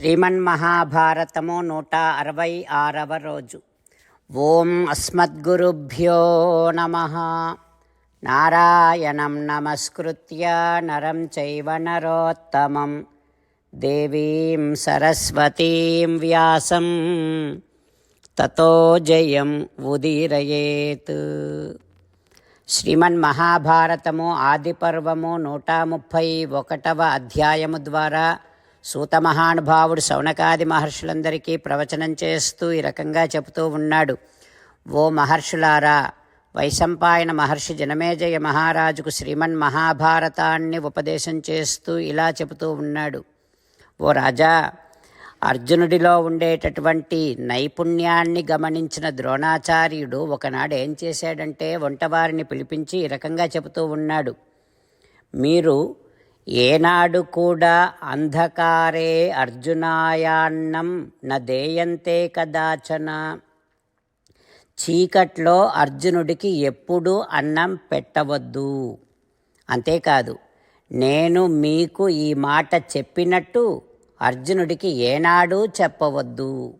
శ్రీమన్మహాభారతము నూట అరవై ఆరవ రోజు ఓం అస్మద్గురుభ్యో నమ నారాయణం నమస్కృత్య నరం చైవ నరోత్తమం దేవీం సరస్వతీం వ్యాసం తతో జయం ఉదీరయేత్ శ్రీమన్ మహాభారతము ఆదిపర్వము నూట ముప్పై ఒకటవ అధ్యాయము ద్వారా సూత మహానుభావుడు శౌనకాది మహర్షులందరికీ ప్రవచనం చేస్తూ ఈ రకంగా చెబుతూ ఉన్నాడు. ఓ మహర్షులారా వైశంపాయన మహర్షి జనమేజయ మహారాజుకు శ్రీమన్ మహాభారతాన్ని ఉపదేశం చేస్తూ ఇలా చెబుతూ ఉన్నాడు. ఓ రాజా అర్జునుడిలో ఉండేటటువంటి నైపుణ్యాన్ని గమనించిన ద్రోణాచార్యుడు ఒకనాడు ఏం చేశాడంటే వంటవారిని పిలిపించి ఈ రకంగా చెబుతూ ఉన్నాడు. మీరు ఏనాడు కూడా అంధకారే అర్జునాయాన్నం నదేయంతే కదాచన. చీకట్లో అర్జునుడికి ఎప్పుడూ అన్నం పెట్టవద్దు. అంతేకాదు నేను మీకు ఈ మాట చెప్పినట్టు అర్జునుడికి ఏనాడూ చెప్పవద్దు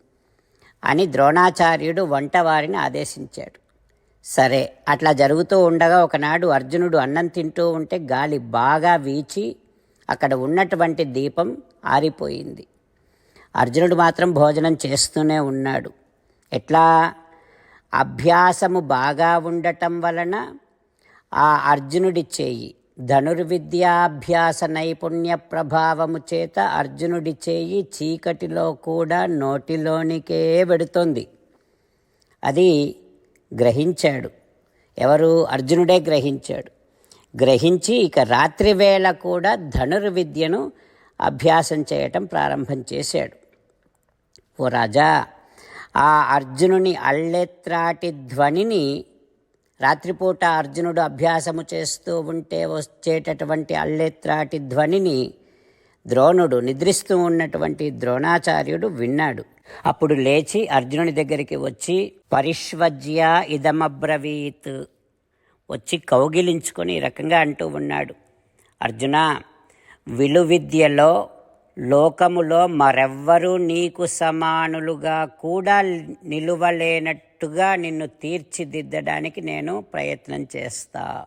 అని ద్రోణాచార్యుడు వంటవారిని ఆదేశించాడు. సరే అట్లా జరుగుతూ ఉండగా ఒకనాడు అర్జునుడు అన్నం తింటూ ఉంటే గాలి బాగా వీచి అక్కడ ఉన్నటువంటి దీపం ఆరిపోయింది. అర్జునుడు మాత్రం భోజనం చేస్తూనే ఉన్నాడు. ఎట్లా? అభ్యాసము బాగా ఉండటం వలన ఆ అర్జునుడి చేయి ధనుర్విద్యాభ్యాస నైపుణ్య ప్రభావము చేత అర్జునుడి చేయి చీకటిలో కూడా నోటిలోనికే వెడుతోంది. అది గ్రహించాడు. ఎవరు? అర్జునుడే గ్రహించాడు. గ్రహించి ఇక రాత్రివేళ కూడా ధనుర్విద్యను అభ్యాసం చేయటం ప్రారంభం చేశాడు. ఓ రాజా ఆ అర్జునుని అల్లెత్రాటి ధ్వనిని రాత్రిపూట అర్జునుడు అభ్యాసము చేస్తూ ఉంటే వచ్చేటటువంటి అల్లెత్రాటి ధ్వనిని ద్రోణుడు నిద్రిస్తూ ఉన్నటువంటి ద్రోణాచార్యుడు విన్నాడు. అప్పుడు లేచి అర్జునుని దగ్గరికి వచ్చి పరిష్వజ్య ఇదమబ్రవీత్ వచ్చి కౌగిలించుకొని ఈ రకంగా అంటూ ఉన్నాడు. అర్జున విలువిద్యలో లోకములో మరెవ్వరూ నీకు సమానులుగా కూడా నిలువలేనట్టుగా నిన్ను తీర్చిదిద్దడానికి నేను ప్రయత్నం చేస్తా.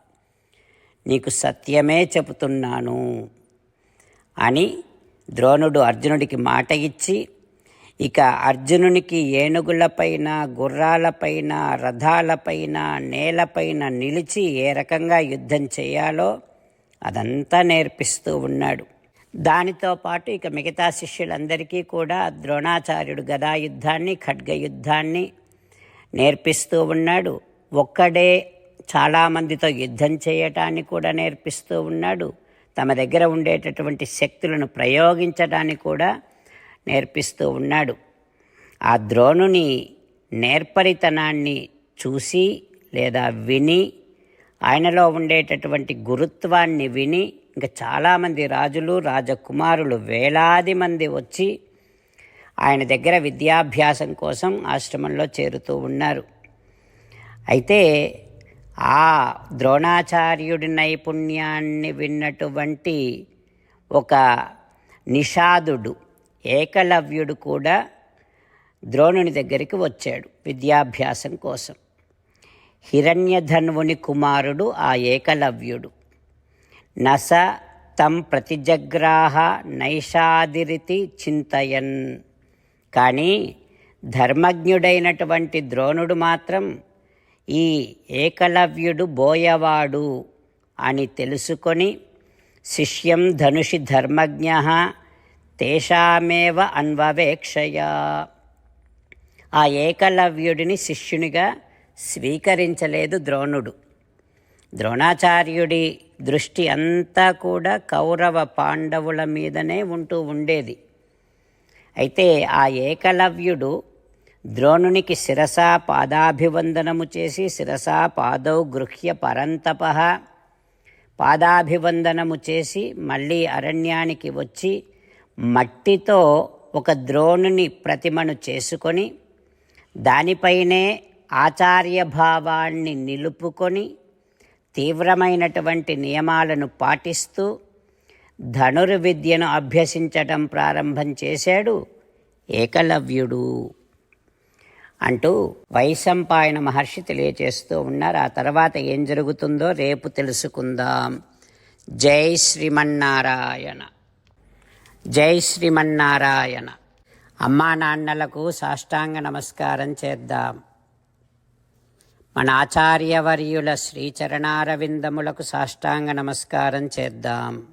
నీకు సత్యమే చెబుతున్నాను. అని ద్రోణుడు అర్జునుడికి మాట ఇచ్చి ఇక అర్జునునికి ఏనుగులపైన గుర్రాలపైన రథాలపైన నేలపైన నిలిచి ఏ రకంగా యుద్ధం చేయాలో అదంతా నేర్పిస్తూ ఉన్నాడు. దానితో పాటు ఇక మిగతా శిష్యులందరికీ కూడా ద్రోణాచార్యుడు గదా యుద్ధాన్ని ఖడ్గ యుద్ధాన్ని నేర్పిస్తూ ఉన్నాడు. ఒక్కడే చాలామందితో యుద్ధం చేయటాన్ని కూడా నేర్పిస్తూ ఉన్నాడు. తమ దగ్గర ఉండేటటువంటి శక్తులను ప్రయోగించడానికి కూడా నేర్పిస్తూ ఉన్నాడు. ఆ ద్రోణుని నేర్పరితనాన్ని చూసి లేదా విని ఆయనలో ఉండేటటువంటి గురుత్వాన్ని విని ఇంకా చాలామంది రాజులు రాజకుమారులు వేలాది మంది వచ్చి ఆయన దగ్గర విద్యాభ్యాసం కోసం ఆశ్రమంలో చేరుతూ ఉన్నారు. అయితే ఆ ద్రోణాచార్యుడి నైపుణ్యాన్ని విన్నటువంటి ఒక నిషాదుడు ఏకలవ్యుడు కూడా ద్రోణుని దగ్గరికి వచ్చాడు విద్యాభ్యాసం కోసం. హిరణ్యధన్వుని కుమారుడు ఆ ఏకలవ్యుడు. నస తం ప్రతిజగ్రాహ నైషాదిరితి చింతయన్. కానీ ధర్మజ్ఞుడైనటువంటి ద్రోణుడు మాత్రం ఈ ఏకలవ్యుడు బోయవాడు అని తెలుసుకొని శిష్యం ధనుషి ధర్మజ్ఞ తేషామేవ అన్వవేక్షయ. ఆ ఏకలవ్యుడిని శిష్యునిగా స్వీకరించలేదు ద్రోణుడు. ద్రోణాచార్యుడి దృష్టి అంతా కూడా కౌరవ పాండవుల మీదనే ఉంటూ ఉండేది. అయితే ఆ ఏకలవ్యుడు ద్రోణునికి శిరసా పాదాభివందనము చేసి శిరసా పాదౌ గృహ్య పరంతప. పాదాభివందనము చేసి మళ్ళీ అరణ్యానికి వచ్చి మట్టితో ఒక ద్రోణుని ప్రతిమను చేసుకొని దానిపైనే ఆచార్య భావాన్ని నిలుపుకొని తీవ్రమైనటువంటి నియమాలను పాటిస్తూ ధనుర్విద్యను అభ్యసించటం ప్రారంభం చేశాడు ఏకలవ్యుడు. అంటూ వైశంపాయన మహర్షి తెలియచేస్తూ ఉన్నారు. ఆ తర్వాత ఏం జరుగుతుందో రేపు తెలుసుకుందాం. జై శ్రీమన్నారాయణ. జై శ్రీమన్నారాయణ. అమ్మా నాన్నలకు సాష్టాంగ నమస్కారం చేద్దాం. మన ఆచార్యవర్యుల శ్రీచరణారవిందములకు సాష్టాంగ నమస్కారం చేద్దాం.